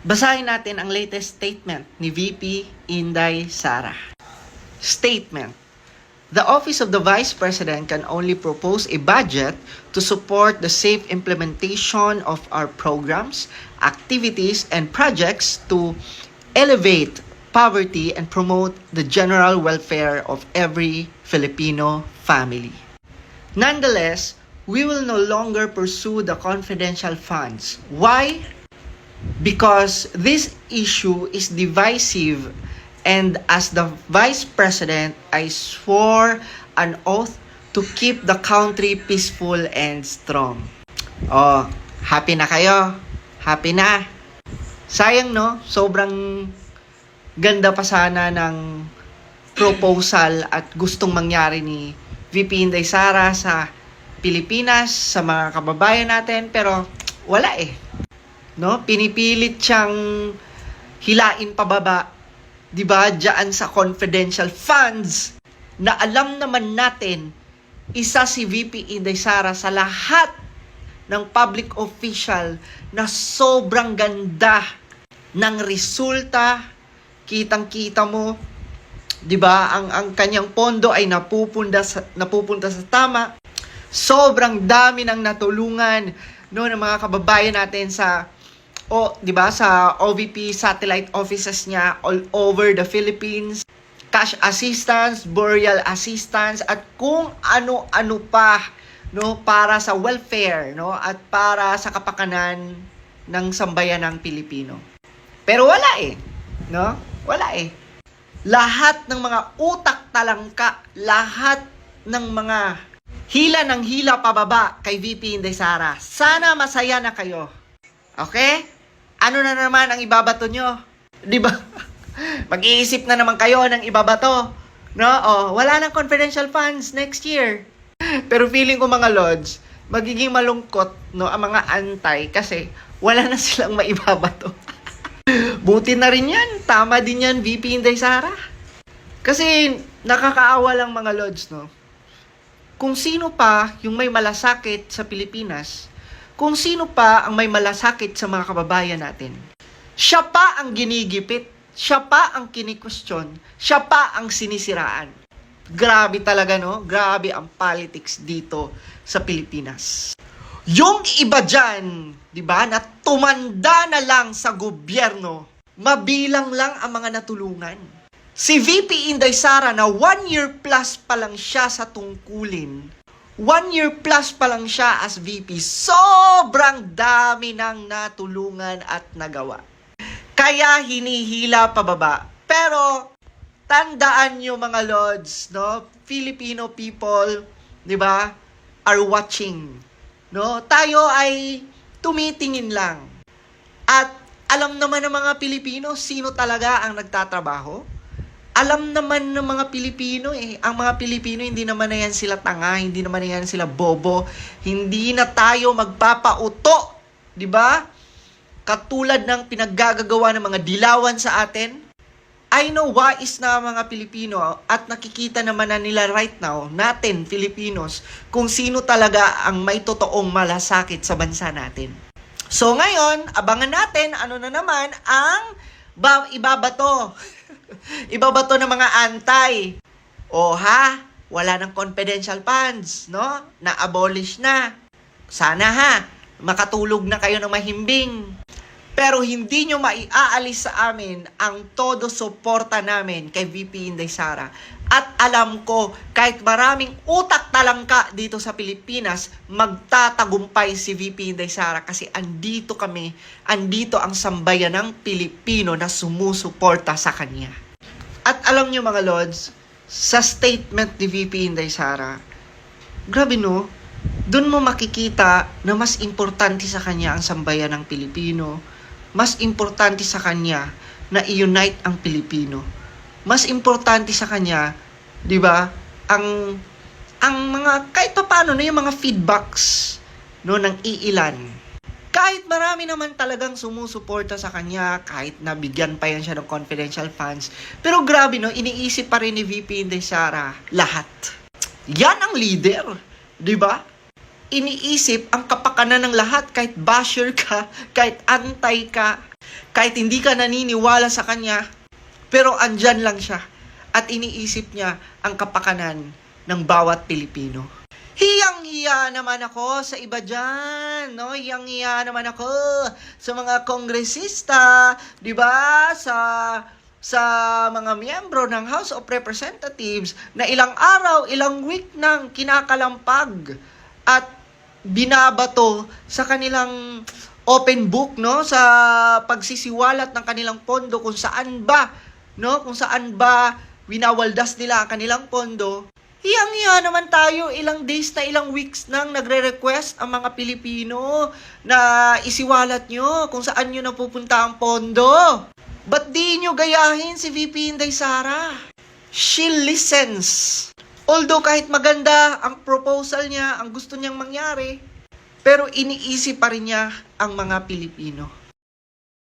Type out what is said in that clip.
Basahin natin ang latest statement ni VP Inday Sara. Statement. The Office of the Vice President can only propose a budget to support the safe implementation of our programs, activities, and projects to elevate poverty and promote the general welfare of every Filipino family. Nonetheless, we will no longer pursue the confidential funds. Why? Because this issue is divisive and as the Vice President, I swore an oath to keep the country peaceful and strong. Oh, happy na kayo? Happy na? Sayang no, sobrang ganda pa sana ng proposal at gustong mangyari ni VP Inday Sara sa Pilipinas, sa mga kababayan natin, pero wala eh. No? Pinipilit siyang hilain pababa, 'di ba? Diyan sa confidential funds na alam naman natin isa si VP Inday Sara sa lahat ng public official na sobrang ganda ng resulta, kitang-kita mo, 'di ba? Ang ang kanyang pondo ay napupunta sa napupunta sa tama. Sobrang dami ng natulungan no ng mga kababayan natin sa o 'di ba sa OVP satellite offices niya all over the Philippines cash assistance, burial assistance at kung ano-ano pa no para sa welfare no at para sa kapakanan ng sambayanang Pilipino. Pero wala eh, no? Wala eh. Lahat ng mga utak talangka, lahat ng mga hila ng hila pababa kay VP Inday Sara. Sana masaya na kayo. Okay? Ano na naman ang ibabato nyo? Di ba? Mag-iisip na naman kayo ng ibabato. No? Oh, wala nang confidential funds next year. Pero feeling ko mga lords, magiging malungkot no ang mga antay kasi wala na silang maibabato. Buti na rin yan. Tama din yan, VP Inday Sara. Kasi nakakaawa lang mga lords, no? Kung sino pa yung may malasakit sa Pilipinas, kung sino pa ang may malasakit sa mga kababayan natin. Siya pa ang ginigipit, siya pa ang kinikwestiyon, siya pa ang sinisiraan. Grabe talaga, no? Grabe ang politics dito sa Pilipinas. Yung iba dyan, di ba, na tumanda na lang sa gobyerno, mabilang lang ang mga natulungan. Si VP Inday Sara na one year plus pa lang siya sa tungkulin, one year plus pa lang siya as VP, sobrang dami ng natulungan at nagawa. Kaya hinihila pababa. Pero, tandaan nyo mga lords, no? Filipino people, di ba, are watching. No? Tayo ay tumitingin lang. At alam naman ng mga Pilipino sino talaga ang nagtatrabaho. Alam naman ng mga Pilipino eh, ang mga Pilipino hindi naman na yan sila tanga, hindi naman na yan sila bobo, hindi na tayo magpapauto, di ba? Katulad ng pinaggagawa ng mga dilawan sa atin, I know wais na mga Pilipino at nakikita naman na nila right now, natin Filipinos, kung sino talaga ang may totoong malasakit sa bansa natin. So ngayon, abangan natin ano na naman ang ba- ibabato. ibabato ng mga antay. O ha, wala ng confidential funds, no? Na-abolish na. Sana ha, makatulog na kayo ng mahimbing. Pero hindi nyo maiaalis sa amin ang todo suporta namin kay VP Inday Sara. At alam ko, kahit maraming utak talangka dito sa Pilipinas, magtatagumpay si VP Inday Sara kasi andito kami, andito ang sambayan ng Pilipino na sumusuporta sa kanya. At alam nyo mga lords, sa statement ni VP Inday Sara, grabe no, doon mo makikita na mas importante sa kanya ang sambayan ng Pilipino, mas importante sa kanya na i-unite ang Pilipino. Mas importante sa kanya, 'di ba? Ang ang mga kahit pa paano na yung mga feedbacks no ng iilan. Kahit marami naman talagang sumusuporta sa kanya, kahit nabigyan pa yan siya ng confidential funds, pero grabe no, iniisip pa rin ni VP Inday Sara lahat. Yan ang leader, 'di ba? iniisip ang kapakanan ng lahat kahit basher ka, kahit antay ka. Kahit hindi ka naniniwala sa kanya, pero andyan lang siya at iniisip niya ang kapakanan ng bawat Pilipino. Hiyang-hiya naman ako sa iba dyan, no? Hiyang-hiya naman ako sa mga kongresista, di ba? Sa sa mga miyembro ng House of Representatives na ilang araw, ilang week nang kinakalampag at binabato sa kanilang open book no sa pagsisiwalat ng kanilang pondo kung saan ba no kung saan ba winawaldas nila ang kanilang pondo hiyang-hiya naman tayo ilang days na ilang weeks nang nagre-request ang mga Pilipino na isiwalat nyo kung saan nyo napupunta ang pondo Ba't di nyo gayahin si VP Inday Sara? She listens. Although kahit maganda ang proposal niya, ang gusto niyang mangyari, pero iniisip pa rin niya ang mga Pilipino.